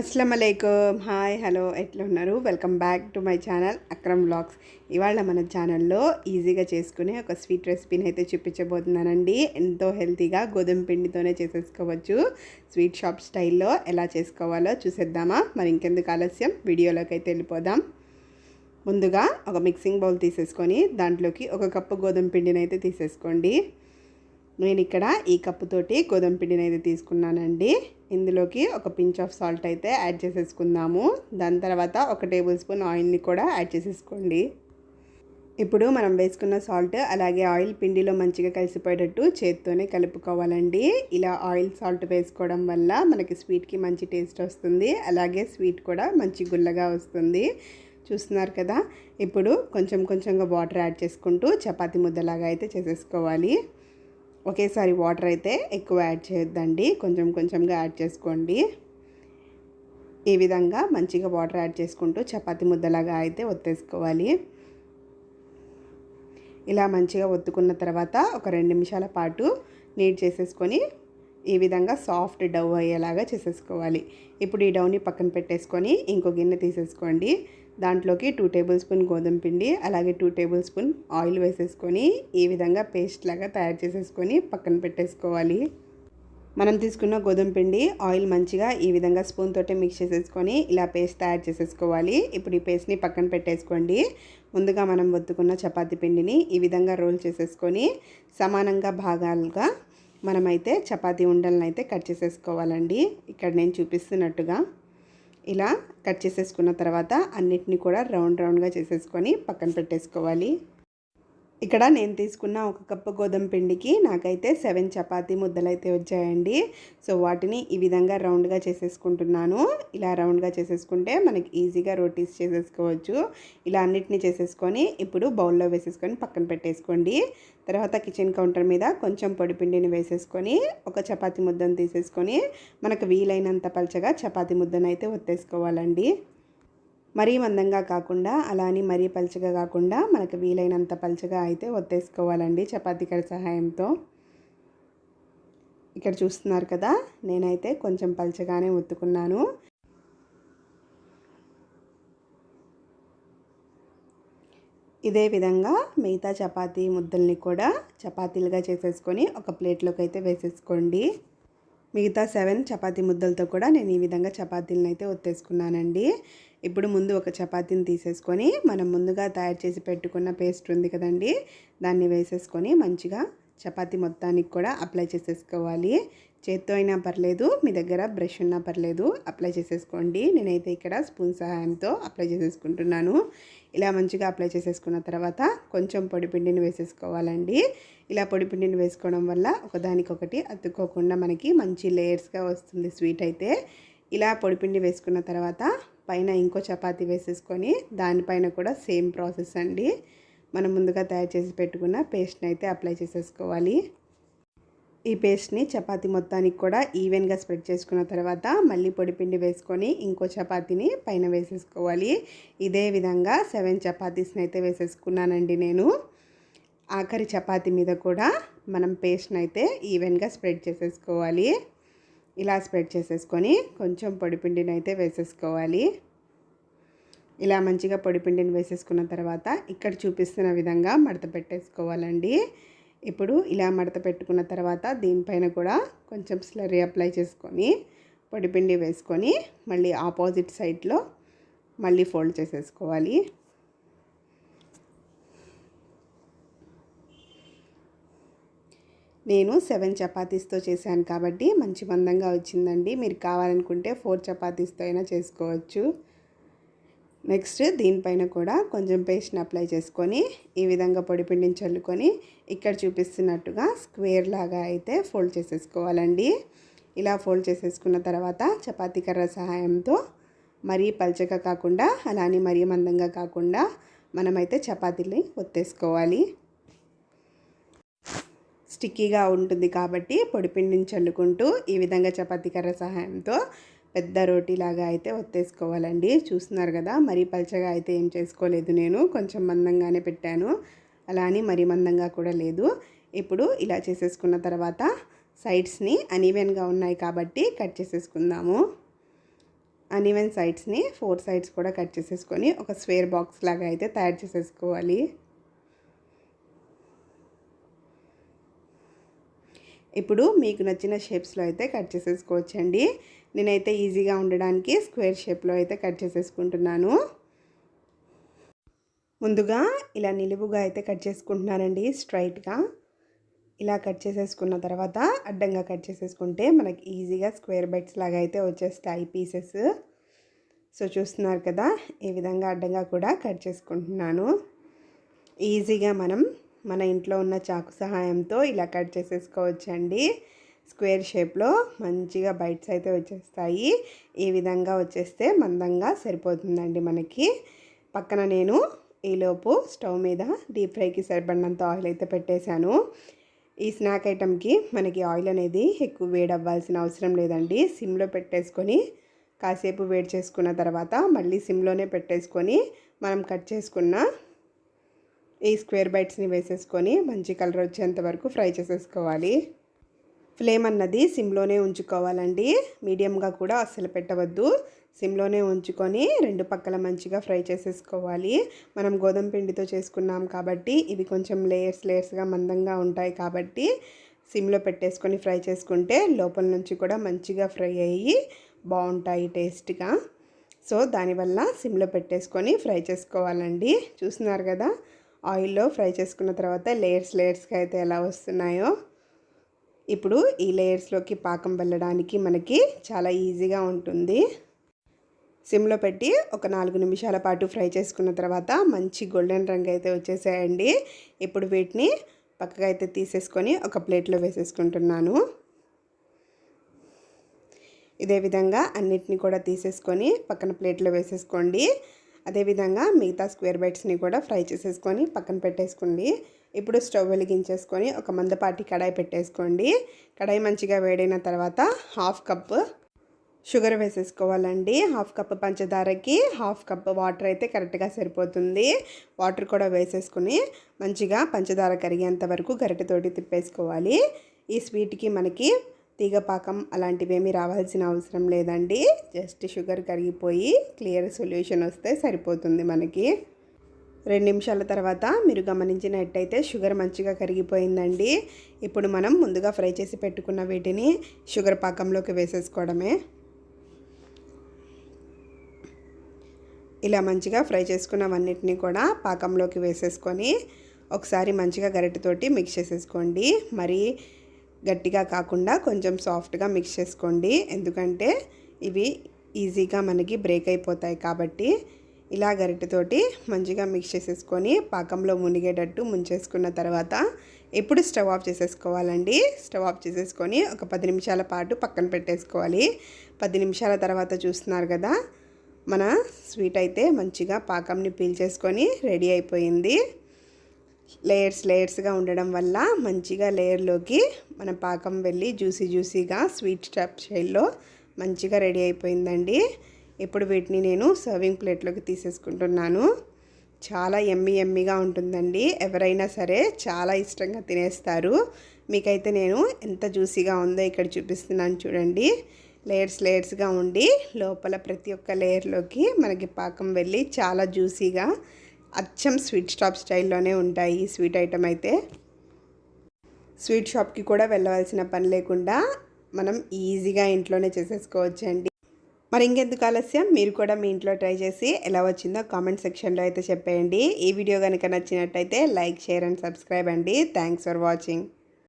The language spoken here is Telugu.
అస్సలం హాయ్ హలో ఎట్లా ఉన్నారు welcome back to my channel Akram blogs ఇవాళ మన ఛానల్లో ఈజీగా చేసుకునే ఒక స్వీట్ రెసిపీని అయితే చూపించబోతున్నానండి. ఎంతో హెల్తీగా గోధుమ పిండితోనే చేసేసుకోవచ్చు. స్వీట్ షాప్ స్టైల్లో ఎలా చేసుకోవాలో చూసేద్దామా. మరి ఇంకెందుకు ఆలస్యం? వీడియోలోకి అయితే వెళ్ళిపోదాం. ముందుగా ఒక మిక్సింగ్ బౌల్ తీసేసుకొని దాంట్లోకి ఒక కప్పు గోధుమ పిండిని అయితే తీసేసుకోండి. నేను ఇక్కడ ఈ కప్పుతోటి గోధుమ పిండిని అయితే తీసుకున్నానండి. ఇందులోకి ఒక పించ్ ఆఫ్ సాల్ట్ అయితే యాడ్ చేసేసుకుందాము. దాని తర్వాత ఒక టేబుల్ స్పూన్ ఆయిల్ని కూడా యాడ్ చేసేసుకోండి. ఇప్పుడు మనం వేసుకున్న సాల్ట్ అలాగే ఆయిల్ పిండిలో మంచిగా కలిసిపోయేటట్టు చేత్తోనే కలుపుకోవాలండి. ఇలా ఆయిల్ సాల్ట్ వేసుకోవడం వల్ల మనకి స్వీట్కి మంచి టేస్ట్ వస్తుంది. అలాగే స్వీట్ కూడా మంచి గుల్లగా వస్తుంది. చూస్తున్నారు కదా? ఇప్పుడు కొంచెం కొంచెంగా వాటర్ యాడ్ చేసుకుంటూ చపాతి ముద్దలాగా అయితే చేసేసుకోవాలి. ఒకేసారి వాటర్ అయితే ఎక్కువ యాడ్ చేయొద్దండి. కొంచెం కొంచెంగా యాడ్ చేసుకోండి. ఈ విధంగా మంచిగా వాటర్ యాడ్ చేసుకుంటూ చపాతి ముద్దలాగా అయితే ఒత్తేసుకోవాలి. ఇలా మంచిగా ఒత్తుకున్న తర్వాత ఒక రెండు నిమిషాల పాటు నీట్ చేసేసుకొని ఈ విధంగా సాఫ్ట్ డవ్ అయ్యేలాగా చేసేసుకోవాలి. ఇప్పుడు ఈ డవ్ని పక్కన పెట్టేసుకొని ఇంకో గిన్నె తీసేసుకోండి. దాంట్లోకి టూ టేబుల్ స్పూన్ గోధుమ పిండి అలాగే టూ టేబుల్ స్పూన్ ఆయిల్ వేసేసుకొని ఈ విధంగా పేస్ట్ లాగా తయారు చేసేసుకొని పక్కన పెట్టేసుకోవాలి. మనం తీసుకున్న గోధుమ పిండి ఆయిల్ మంచిగా ఈ విధంగా స్పూన్ తోటి మిక్స్ చేసేసుకొని ఇలా పేస్ట్ తయారు చేసేసుకోవాలి. ఇప్పుడు ఈ పేస్ట్ని పక్కన పెట్టేసుకోండి. ముందుగా మనం ఒత్తుకున్న చపాతీ పిండిని ఈ విధంగా రోల్ చేసేసుకొని సమానంగా భాగాలుగా మనమైతే చపాతీ ఉండలను అయితే కట్ చేసేసుకోవాలండి. ఇక్కడ నేను చూపిస్తున్నట్టుగా ఇలా కట్ చేసేసుకున్న తర్వాత అన్నిటిని కూడా రౌండ్ రౌండ్గా చేసేసుకొని పక్కన పెట్టేసుకోవాలి. ఇక్కడ నేను తీసుకున్న ఒక కప్పు గోధుమ పిండికి నాకైతే సెవెన్ చపాతీ ముద్దలు అయితే వచ్చాయండి. సో వాటిని ఈ విధంగా రౌండ్గా చేసేసుకుంటున్నాను. ఇలా రౌండ్గా చేసేసుకుంటే మనకి ఈజీగా రోటీస్ చేసేసుకోవచ్చు. ఇలా అన్నిటిని చేసేసుకొని ఇప్పుడు బౌల్లో వేసేసుకొని పక్కన పెట్టేసుకోండి. తర్వాత కిచెన్ కౌంటర్ మీద కొంచెం పొడి పిండిని వేసేసుకొని ఒక చపాతీ ముద్దను తీసేసుకొని మనకు వీలైనంత పలచగా చపాతీ ముద్దను అయితే ఒత్తేసుకోవాలండి. మరీ మందంగా కాకుండా అలా అని మరీ పలుచగా కాకుండా మనకు వీలైనంత పలుచగా అయితే ఒత్తేసుకోవాలండి చపాతీ కడ సహాయంతో. ఇక్కడ చూస్తున్నారు కదా నేనైతే కొంచెం పలుచగానే ఒత్తుకున్నాను. ఇదే విధంగా మిగతా చపాతీ ముద్దల్ని కూడా చపాతీలుగా చేసేసుకొని ఒక ప్లేట్లోకి అయితే వేసేసుకోండి. మిగతా సెవెన్ చపాతీ ముద్దలతో కూడా నేను ఈ విధంగా చపాతీలను అయితే ఒత్తేసుకున్నానండి. ఇప్పుడు ముందు ఒక చపాతీని తీసేసుకొని మనం ముందుగా తయారు చేసి పెట్టుకున్న పేస్ట్ ఉంది కదండి దాన్ని వేసేసుకొని మంచిగా చపాతీ మొత్తానికి కూడా అప్లై చేసేసుకోవాలి. చేత్తో అయినా పర్లేదు మీ దగ్గర బ్రష్ ఉన్నా పర్లేదు అప్లై చేసేసుకోండి. నేనైతే ఇక్కడ స్పూన్ సహాయంతో అప్లై చేసేసుకుంటున్నాను. ఇలా మంచిగా అప్లై చేసేసుకున్న తర్వాత కొంచెం పొడిపిండిని వేసేసుకోవాలండి. ఇలా పొడిపిండిని వేసుకోవడం వల్ల ఒకదానికొకటి అతుక్కోకుండా మనకి మంచి లేయర్స్గా వస్తుంది స్వీట్ అయితే. ఇలా పొడిపిండి వేసుకున్న తర్వాత పైన ఇంకో చపాతీ వేసేసుకొని దానిపైన కూడా సేమ్ ప్రాసెస్ అండి. మనం ముందుగా తయారు చేసి పెట్టుకున్న పేస్ట్ని అయితే అప్లై చేసేసుకోవాలి. ఈ పేస్ట్ని చపాతి మొత్తానికి కూడా ఈవెన్గా స్ప్రెడ్ చేసుకున్న తర్వాత మళ్ళీ పొడిపిండి వేసుకొని ఇంకో చపాతీని పైన వేసేసుకోవాలి. ఇదే విధంగా సెవెన్ చపాతీస్ని అయితే వేసేసుకున్నానండి నేను. ఆఖరి చపాతి మీద కూడా మనం పేస్ట్ని అయితే ఈవెన్గా స్ప్రెడ్ చేసేసుకోవాలి. ఇలా స్ప్రెడ్ చేసేసుకొని కొంచెం పొడిపిండిని అయితే వేసేసుకోవాలి. ఇలా మంచిగా పొడిపిండిని వేసేసుకున్న తర్వాత ఇక్కడ చూపిస్తున్న విధంగా మడత పెట్టేసుకోవాలండి. ఇప్పుడు ఇలా మడత పెట్టుకున్న తర్వాత దీనిపైన కూడా కొంచెం స్లరీ అప్లై చేసుకొని పొడిపిండి వేసుకొని మళ్ళీ ఆపోజిట్ సైడ్లో మళ్ళీ ఫోల్డ్ చేసేసుకోవాలి. నేను సెవెన్ చపాతీస్తో చేశాను కాబట్టి మంచి మందంగా వచ్చిందండి. మీరు కావాలనుకుంటే ఫోర్ చపాతీస్తో అయినా చేసుకోవచ్చు. నెక్స్ట్ దీనిపైన కూడా కొంచెం పేస్ట్ని అప్లై చేసుకొని ఈ విధంగా పొడిపిండిని చల్లుకొని ఇక్కడ చూపిస్తున్నట్టుగా స్క్వేర్ లాగా అయితే ఫోల్డ్ చేసేసుకోవాలండి. ఇలా ఫోల్డ్ చేసేసుకున్న తర్వాత చపాతీ కర్ర సహాయంతో మరీ పల్చగా కాకుండా అలానే మరీ మందంగా కాకుండా మనమైతే చపాతీని ఒత్తేసుకోవాలి. స్టిక్కీగా ఉంటుంది కాబట్టి పొడిపిండిని చల్లుకుంటూ ఈ విధంగా చపాతీ కర్ర సహాయంతో పెద్ద రోటీలాగా అయితే ఒత్తేసుకోవాలండి. చూస్తున్నారు కదా మరీ పలచగా అయితే ఏం చేసుకోలేదు నేను. కొంచెం మందంగానే పెట్టాను. అలా అని మరీ మందంగా కూడా లేదు. ఇప్పుడు ఇలా చేసేసుకున్న తర్వాత సైడ్స్ని అనీవెన్గా ఉన్నాయి కాబట్టి కట్ చేసేసుకుందాము. అనీవెన్ సైడ్స్ని ఫోర్ సైడ్స్ కూడా కట్ చేసేసుకొని ఒక స్వేర్ బాక్స్ లాగా అయితే తయారు చేసేసుకోవాలి. ఇప్పుడు మీకు నచ్చిన షేప్స్లో అయితే కట్ చేసేసుకోవచ్చండి. నేనైతే ఈజీగా ఉండడానికి స్క్వేర్ షేప్లో అయితే కట్ చేసేసుకుంటున్నాను. ముందుగా ఇలా నిలువుగా అయితే కట్ చేసుకుంటున్నానండి స్ట్రైట్గా. ఇలా కట్ చేసేసుకున్న తర్వాత అడ్డంగా కట్ చేసేసుకుంటే మనకి ఈజీగా స్క్వేర్ బైట్స్ లాగా అయితే వచ్చేస్తాయి పీసెస్. సో చూస్తున్నారు కదా ఈ విధంగా అడ్డంగా కూడా కట్ చేసుకుంటున్నాను. ఈజీగా మనం మన ఇంట్లో ఉన్న చాకు సహాయంతో ఇలా కట్ చేసేసుకోవచ్చండి. స్క్వేర్ షేప్లో మంచిగా బైట్స్ అయితే వచ్చేస్తాయి. ఈ విధంగా వచ్చేస్తే మందంగా సరిపోతుందండి మనకి. పక్కన నేను ఈలోపు స్టవ్ మీద డీప్ ఫ్రైకి సరిపడినంత ఆయిల్ అయితే పెట్టేశాను. ఈ స్నాక్ ఐటెంకి మనకి ఆయిల్ అనేది ఎక్కువ వేడి అవ్వాల్సిన అవసరం లేదండి. సిమ్లో పెట్టేసుకొని కాసేపు వేడి చేసుకున్న తర్వాత మళ్ళీ సిమ్లోనే పెట్టేసుకొని మనం కట్ చేసుకున్న ఈ స్క్వేర్ బైట్స్ని వేసేసుకొని మంచి కలర్ వచ్చేంత వరకు ఫ్రై చేసేసుకోవాలి. ఫ్లేమ్ అన్నది సిమ్లోనే ఉంచుకోవాలండి. మీడియంగా కూడా అస్సలు పెట్టవద్దు. సిమ్లోనే ఉంచుకొని రెండు పక్కల మంచిగా ఫ్రై చేసేసుకోవాలి. మనం గోధుమ పిండితో చేసుకున్నాం కాబట్టి ఇవి కొంచెం లేయర్స్ లేయర్స్గా మందంగా ఉంటాయి కాబట్టి సిమ్లో పెట్టేసుకొని ఫ్రై చేసుకుంటే లోపల నుంచి కూడా మంచిగా ఫ్రై అయ్యి బాగుంటాయి టేస్ట్గా. సో దానివల్ల సిమ్లో పెట్టేసుకొని ఫ్రై చేసుకోవాలండి. చూస్తున్నారు కదా? ఆయిల్లో ఫ్రై చేసుకున్న తర్వాత లేయర్స్ లేయర్స్గా అయితే ఎలా వస్తున్నాయో ఇప్పుడు ఈ లేయర్స్లోకి పాకం వెళ్ళడానికి మనకి చాలా ఈజీగా ఉంటుంది. సిమ్లో పెట్టి ఒక నాలుగు నిమిషాల పాటు ఫ్రై చేసుకున్న తర్వాత మంచి గోల్డెన్ రంగు అయితే వచ్చేసాయండి. ఇప్పుడు వీటిని పక్కగా అయితే తీసేసుకొని ఒక ప్లేట్లో వేసేసుకుంటున్నాను. ఇదే విధంగా అన్నిటిని కూడా తీసేసుకొని పక్కన ప్లేట్లో వేసేసుకోండి. అదేవిధంగా మిగతా స్క్వేర్ బైట్స్ని కూడా ఫ్రై చేసేసుకొని పక్కన పెట్టేసుకోండి. ఇప్పుడు స్టవ్ వెలిగించేసుకొని ఒక మందపాటి కడాయి పెట్టేసుకోండి. కడాయి మంచిగా వేడైన తర్వాత హాఫ్ కప్ షుగర్ వేసేసుకోవాలండి. హాఫ్ కప్ పంచదారకి హాఫ్ కప్ వాటర్ అయితే కరెక్ట్గా సరిపోతుంది. వాటర్ కూడా వేసేసుకుని మంచిగా పంచదార కరిగేంత వరకు గరిటెతోటి తిప్పేసుకోవాలి. ఈ స్వీట్కి మనకి తీగ పాకం రావాల్సిన అవసరం లేదండి. జస్ట్ షుగర్ కరిగిపోయి క్లియర్ సొల్యూషన్ వస్తే సరిపోతుంది మనకి. రెండు నిమిషాల తర్వాత మీరు గమనించినట్టయితే షుగర్ మంచిగా కరిగిపోయిందండి. ఇప్పుడు మనం ముందుగా ఫ్రై చేసి పెట్టుకున్న వీటిని షుగర్ పాకంలోకి వేసేసుకోవడమే. ఇలా మంచిగా ఫ్రై చేసుకున్నవన్నిటిని కూడా పాకంలోకి వేసేసుకొని ఒకసారి మంచిగా గరిటెతోటి మిక్స్ చేసేసుకోండి. మరి గట్టిగా కాకుండా కొంచెం సాఫ్ట్గా మిక్స్ చేసుకోండి. ఎందుకంటే ఇవి ఈజీగా మనకి బ్రేక్ అయిపోతాయి కాబట్టి ఇలా గరిటెతోటి మంచిగా మిక్స్ చేసేసుకొని పాకంలో మునిగేటట్టు ముంచేసుకున్న తర్వాత ఎప్పుడు స్టవ్ ఆఫ్ చేసేసుకోవాలండి. స్టవ్ ఆఫ్ చేసేసుకొని ఒక పది నిమిషాల పాటు పక్కన పెట్టేసుకోవాలి. పది నిమిషాల తర్వాత చూస్తున్నారు కదా మన స్వీట్ అయితే మంచిగా పాకంని పీల్చేసుకొని రెడీ అయిపోయింది. లేయర్స్ లేయర్స్గా ఉండడం వల్ల మంచిగా లేయర్లోకి మన పాకం వెళ్ళి జ్యూసీ జ్యూసీగా స్వీట్ స్టప్ స్టైల్లో మంచిగా రెడీ అయిపోయిందండి. ఇప్పుడు వీటిని నేను సర్వింగ్ ప్లేట్లోకి తీసేసుకుంటున్నాను. చాలా ఎమ్మి ఎమ్మిగా ఉంటుందండి. ఎవరైనా సరే చాలా ఇష్టంగా తినేస్తారు. మీకైతే నేను ఎంత జ్యూసీగా ఉందో ఇక్కడ చూపిస్తున్నాను చూడండి. లేయర్స్ లేయర్స్గా ఉండి లోపల ప్రతి ఒక్క లేయర్లోకి మనకి పాకం వెళ్ళి చాలా జ్యూసీగా అచ్చం స్వీట్ షాప్ స్టైల్లోనే ఉంటాయి ఈ స్వీట్ ఐటమ్ అయితే. స్వీట్ షాప్కి కూడా వెళ్ళవలసిన పని లేకుండా మనం ఈజీగా ఇంట్లోనే చేసేసుకోవచ్చండి. మరి ఇంకెందుకు ఆలస్యం? మీరు కూడా మీ ఇంట్లో ట్రై చేసి ఎలా వచ్చిందో కామెంట్ సెక్షన్లో అయితే చెప్పేయండి. ఈ వీడియో కనుక నచ్చినట్టయితే లైక్ షేర్ అండ్ సబ్స్క్రైబ్ అండి. Thanks for watching.